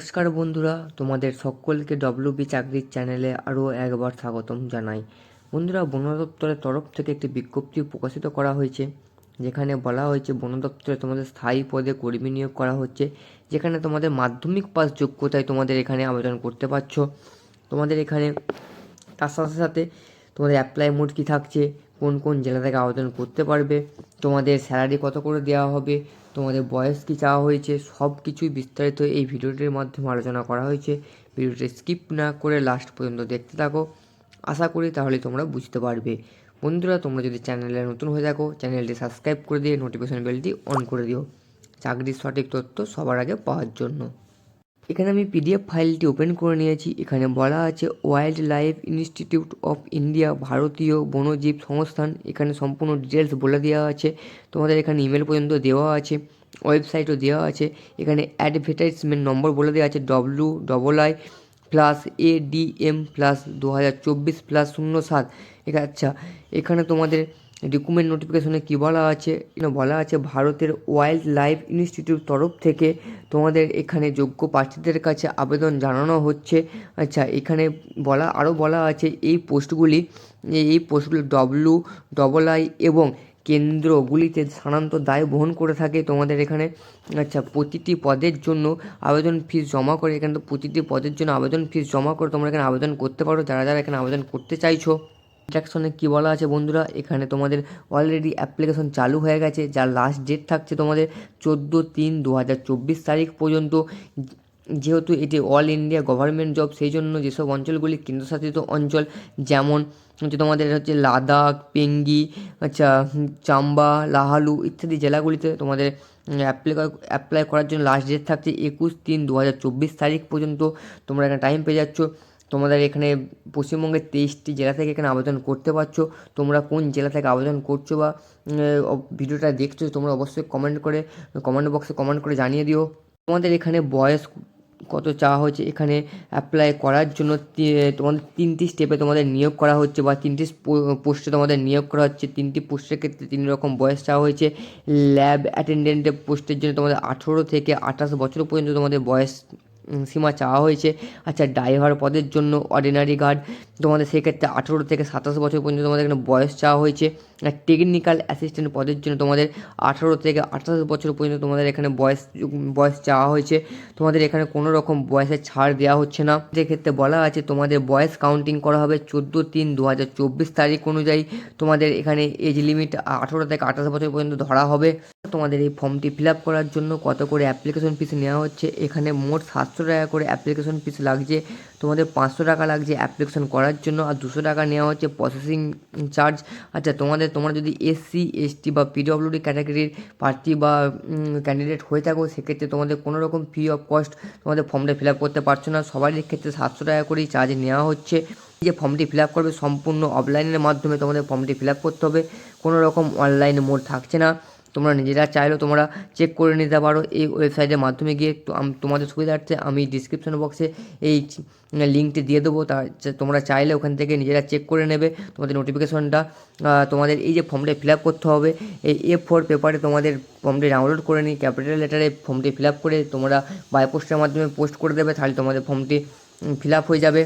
নমস্কার বন্ধুরা, তোমাদের সকলকে ডব্লিউবি চাকরির চ্যানেলে আরও একবার স্বাগতম জানাই। বন্ধুরা, বন দপ্তরের তরফ থেকে একটি বিজ্ঞপ্তি প্রকাশিত করা হয়েছে, যেখানে বলা হয়েছে বন দপ্তরে তোমাদের স্থায়ী পদে কর্মী নিয়োগ করা হচ্ছে, যেখানে তোমাদের মাধ্যমিক পাস যোগ্যতায় তোমাদের এখানে আবেদন করতে পারছ। তোমাদের এখানে, তার সাথে সাথে তোমাদের অ্যাপ্লাই মোড কী থাকছে কোন কোন জেলা থেকে আবেদন করতে পারবে, তোমাদের স্যালারি কত করে দেওয়া হবে, তোমাদের বয়স কী চাওয়া হয়েছে, সব কিছুই বিস্তারিত এই ভিডিওটির মাধ্যমে আলোচনা করা হয়েছে। ভিডিওটি স্কিপ না করে লাস্ট পর্যন্ত দেখতে থাকো। আশা করি তাহলে তোমরা বুঝতে পারবে। বন্ধুরা, তোমরা যদি চ্যানেলে নতুন হয়ে থাকো, চ্যানেলটি সাবস্ক্রাইব করে দিয়ে নোটিফিকেশন বেলটি অন করে দিও। চাকরির সঠিক তথ্য সবার আগে পাওয়ার জন্য। এখানে আমি পিডিএফ ফাইলটি ওপেন করে নিয়েছি। এখানে বলা আছে wild life institute of India ভারতীয় বনজীব সংস্থান। এখানে সম্পূর্ণ ডিটেলস বলে দেওয়া আছে। তোমাদের এখানে ইমেল পর্যন্ত দেওয়া আছে ওয়েবসাইটও দেওয়া আছে। এখানে অ্যাডভার্টাইজমেন্ট নম্বর বলে দেওয়া আছে W double I plus A D M plus দু হাজার চব্বিশ প্লাস শূন্য সাত। আচ্ছা এখানে তোমাদের রিকুমেন্ট নোটিফিকেশনে কী বলা আছে? বলা আছে, ভারতের ওয়াইল্ড লাইফ ইনস্টিটিউট তরফ থেকে তোমাদের এখানে যোগ্য প্রার্থীদের কাছে আবেদন জানানো হচ্ছে। আচ্ছা এখানে বলা আরও বলা আছে, এই পোস্টগুলি এই পোস্টগুলি ডব্লু ডবল আই এবং কেন্দ্রগুলিতে স্থানান্তর দায় বহন করে থাকে। তোমাদের এখানে আচ্ছা প্রতিটি পদের জন্য আবেদন ফিস জমা করে, এখানে তো প্রতিটি পদের জন্য আবেদন ফিস জমা করে তোমরা এখানে আবেদন করতে পারো। যারা যারা এখানে আবেদন করতে চাইছো ইন্ট্রাকশনে কী বলা আছে বন্ধুরা? এখানে তোমাদের অলরেডি অ্যাপ্লিকেশন চালু হয়ে গেছে। যার লাস্ট ডেট থাকছে তোমাদের চোদ্দ তিন দু হাজার চব্বিশ তারিখ পর্যন্ত। যেহেতু এটি অল ইন্ডিয়া গভর্নমেন্ট জব সেই জন্য যেসব অঞ্চলগুলি কেন্দ্রশাসিত অঞ্চল, যেমন হচ্ছে তোমাদের হচ্ছে লাদাখ, পেঙ্গি আচ্ছা চাম্বা, লাহালু ইত্যাদি জেলাগুলিতে তোমাদের অ্যাপ্লাই অ্যাপ্লাই করার জন্য লাস্ট ডেট থাকছে একুশ তিন দু হাজার চব্বিশ তারিখ পর্যন্ত। তোমরা এখানে টাইম পেয়ে যাচ্ছ। তোমাদের এখানে পশ্চিমবঙ্গের তেইশটি জেলা থেকে এখানে আবেদন করতে পারছ, তোমরা কোন জেলা থেকে আবেদন করছ বা ভিডিওটা দেখছ, তোমরা অবশ্যই কমেন্ট করে কমেন্ট বক্সে কমেন্ট করে জানিয়ে দিও। তোমাদের এখানে বয়স কত চাওয়া হয়েছে? এখানে অ্যাপ্লাই করার জন্য তোমাদের তিনটি স্টেপে তোমাদের নিয়োগ করা হচ্ছে বা তিনটি পোস্টে তোমাদের নিয়োগ করা হচ্ছে। তিনটি পোস্টের ক্ষেত্রে তিন রকম বয়স চাওয়া হয়েছে। ল্যাব অ্যাটেন্ডেন্টের পোস্টের জন্য তোমাদের আঠেরো থেকে আঠাশ বছর পর্যন্ত তোমাদের বয়স সীমা চাওয়া হয়েছে। আচ্ছা ড্রাইভার পদের জন্য অর্ডিনারি গার্ড তোমাদের সেক্ষেত্রে আঠেরো থেকে সাতাশ বছর পর্যন্ত তোমাদের এখানে বয়স চাওয়া হয়েছে। আর টেকনিক্যাল অ্যাসিস্ট্যান্ট পদের জন্য তোমাদের আঠেরো থেকে আঠাশ বছর পর্যন্ত তোমাদের এখানে বয়স বয়স চাওয়া হয়েছে। তোমাদের এখানে কোনো রকম বয়সের ছাড় দেওয়া হচ্ছে না। ক্ষেত্রে বলা আছে, তোমাদের বয়স কাউন্টিং করা হবে চোদ্দ তিন দু হাজার চব্বিশ তারিখ অনুযায়ী। তোমাদের এখানে এজ লিমিট আঠেরো থেকে আঠাশ বছর পর্যন্ত ধরা হবে। তোমাদের এই ফর্মটি ফিল আপ করার জন্য কত করে অ্যাপ্লিকেশন ফিস নেওয়া হচ্ছে? এখানে মোট সাতশো টাকা করে অ্যাপ্লিকেশন ফিস লাগছে। তোমাদের পাঁচশো টাকা লাগছে অ্যাপ্লিকেশন করার জন্য, আর দুশো টাকা নেওয়া হচ্ছে প্রসেসিং চার্জ আচ্ছা তোমাদের, তোমরা যদি এসসি এসটি বা পিডব্লিউডি ক্যাটাগরির প্রার্থী বা ক্যান্ডিডেট হয়ে থাকো, সেক্ষেত্রে তোমাদের কোনো রকম ফ্রি অফ কস্ট তোমাদের ফর্মটা ফিল আপ করতে পারছ না। সবারই ক্ষেত্রে সাতশো টাকা করেই চার্জ নেওয়া হচ্ছে। যে ফর্মটি ফিল আপ করবে, সম্পূর্ণ অফলাইনের মাধ্যমে তোমাদের ফর্মটি ফিল আপ করতে হবে। কোনো রকম অনলাইন মোড থাকছে না। তোমরা নিজেরা চাইলেও তোমরা চেক করে নিতে পারো। এই ওয়েবসাইটের মাধ্যমে গিয়ে তোমাদের সুবিধার্থে আমি ডিসক্রিপশন বক্সে এই লিঙ্কটি দিয়ে দেবো। তা তোমরা চাইলে ওখান থেকে নিজেরা চেক করে নেবে। তোমাদের নোটিফিকেশনটা তোমাদের এই যে ফর্মটা ফিল আপ করতে হবে, এই এ ফোর পেপারে তোমাদের ফর্মটি ডাউনলোড করে নিই ক্যাপিটাল লেটারে ফর্মটি ফিল আপ করে তোমরা বাই পোস্টের মাধ্যমে পোস্ট করে দেবে। তাহলে তোমাদের ফর্মটি ফিল আপ হয়ে যাবে।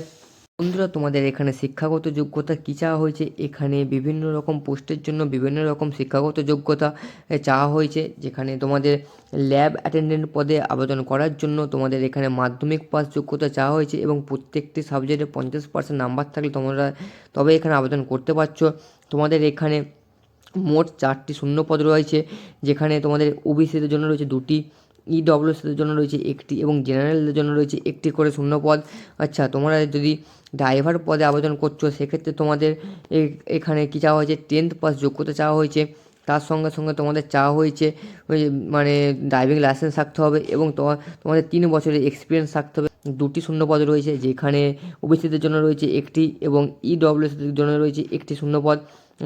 বন্ধুরা, তোমাদের এখানে শিক্ষাগত যোগ্যতা কী চাওয়া হয়েছে? এখানে বিভিন্ন রকম পোস্টের জন্য বিভিন্ন রকম শিক্ষাগত যোগ্যতা চাওয়া হয়েছে। যেখানে তোমাদের ল্যাব অ্যাটেন্ডেন্ট পদে আবেদন করার জন্য তোমাদের এখানে মাধ্যমিক পাস যোগ্যতা চাওয়া হয়েছে এবং প্রত্যেকটি সাবজেক্টে পঞ্চাশ পার্সেন্ট নাম্বার থাকলে তোমরা তবে এখানে আবেদন করতে পারছ। তোমাদের এখানে মোট চারটি শূন্য পদ রয়েছে, যেখানে তোমাদের ওবিসিদের জন্য রয়েছে দুটি ইডব্লিউএসের জন্য রয়েছে একটি এবং জেনারেলদের জন্য রয়েছে একটি করে শূন্য পদ আচ্ছা তোমরা যদি ড্রাইভার পদে আবেদন করছ, সেক্ষেত্রে তোমাদের এখানে কী চাওয়া হয়েছে? টেন্থ পাস যোগ্যতা চাওয়া হয়েছে। তার সঙ্গে সঙ্গে তোমাদের চাওয়া হয়েছে মানে ড্রাইভিং লাইসেন্স থাকতে হবে এবং তোমাদের তিন বছরের এক্সপিরিয়েন্স থাকতে হবে। দুটি শূন্যপদ রয়েছে, যেখানে ওবিসিদের জন্য রয়েছে একটি এবং ইডব্লিউএসদের জন্য রয়েছে একটি শূন্যপদ।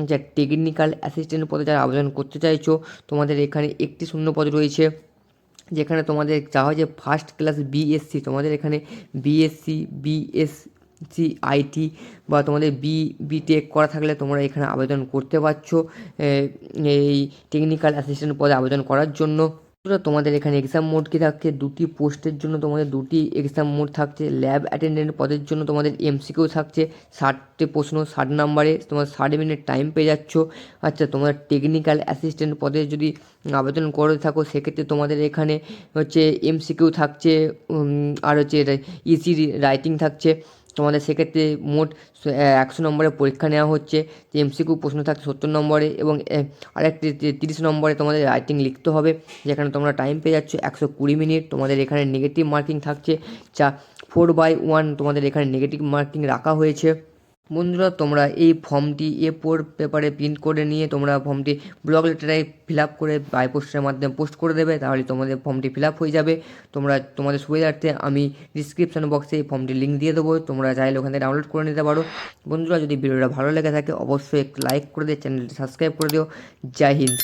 যা টেকনিক্যাল অ্যাসিস্ট্যান্ট পদে যারা আবেদন করতে চাইছো, তোমাদের এখানে একটি শূন্যপদ রয়েছে। যেখানে তোমাদের যা হয় যে ফার্স্ট ক্লাস বিএসসি তোমাদের এখানে বিএসসি বিএস সি আইটি বা তোমাদের বি বিটেক করা থাকলে তোমরা এখানে আবেদন করতে পারছ এই টেকনিক্যাল অ্যাসিস্ট্যান্ট পদে আবেদন করার জন্য। বন্ধুরা তোমাদের এখানে এক্সাম মোড কি থাকছে? দুটি পোস্টের জন্য তোমাদের দুটি এক্সাম মোড থাকছে। ল্যাব অ্যাটেন্ডেন্ট পদের জন্য তোমাদের এমসিকিউ থাকছে। ষাটটি প্রশ্ন, ষাট নাম্বারে তোমার ষাট মিনিট টাইম পেয়ে যাচ্ছ। আচ্ছা তোমার টেকনিক্যাল অ্যাসিস্ট্যান্ট পদে যদি আবেদন করে থাকো, সেক্ষেত্রে তোমাদের এখানে হচ্ছে এমসিকিউ থাকছে আর হচ্ছে ইসি রাইটিং থাকছে। তোমাদের সেক্ষেত্রে মোট একশো নম্বরের পরীক্ষা নেওয়া হচ্ছে, যে এমসিকিউ প্রশ্ন থাকছে সত্তর নম্বরে এবং আরেকটি তিরিশ নম্বরে তোমাদের রাইটিং লিখতে হবে, যেখানে তোমরা টাইম পেয়ে যাচ্ছ একশো কুড়ি মিনিট, তোমাদের এখানে নেগেটিভ মার্কিং থাকছে, যা ফোর বাই ওয়ান তোমাদের এখানে নেগেটিভ মার্কিং রাখা হয়েছে। বন্ধুরা, তোমরা এই ফর্মটি এ ফোর পেপারে প্রিন্ট করে নিয়ে তোমরা ফর্মটি ব্লগ লেটারে ফিল আপ করে বাই পোস্টের মাধ্যমে পোস্ট করে দেবে, তাহলে তোমাদের ফর্মটি ফিল আপ হয়ে যাবে। তোমরা, তোমাদের সুবিধার্থে আমি ডিসক্রিপশন বক্সে এই ফর্মটি লিঙ্ক দিয়ে দেবো, তোমরা চাইলে ওখান থেকে ডাউনলোড করে নিতে পারো। বন্ধুরা, যদি ভিডিওটা ভালো লেগে থাকে, অবশ্যই লাইক করে দিও চ্যানেলটি সাবস্ক্রাইব করে দিও। জয় হিন্দ।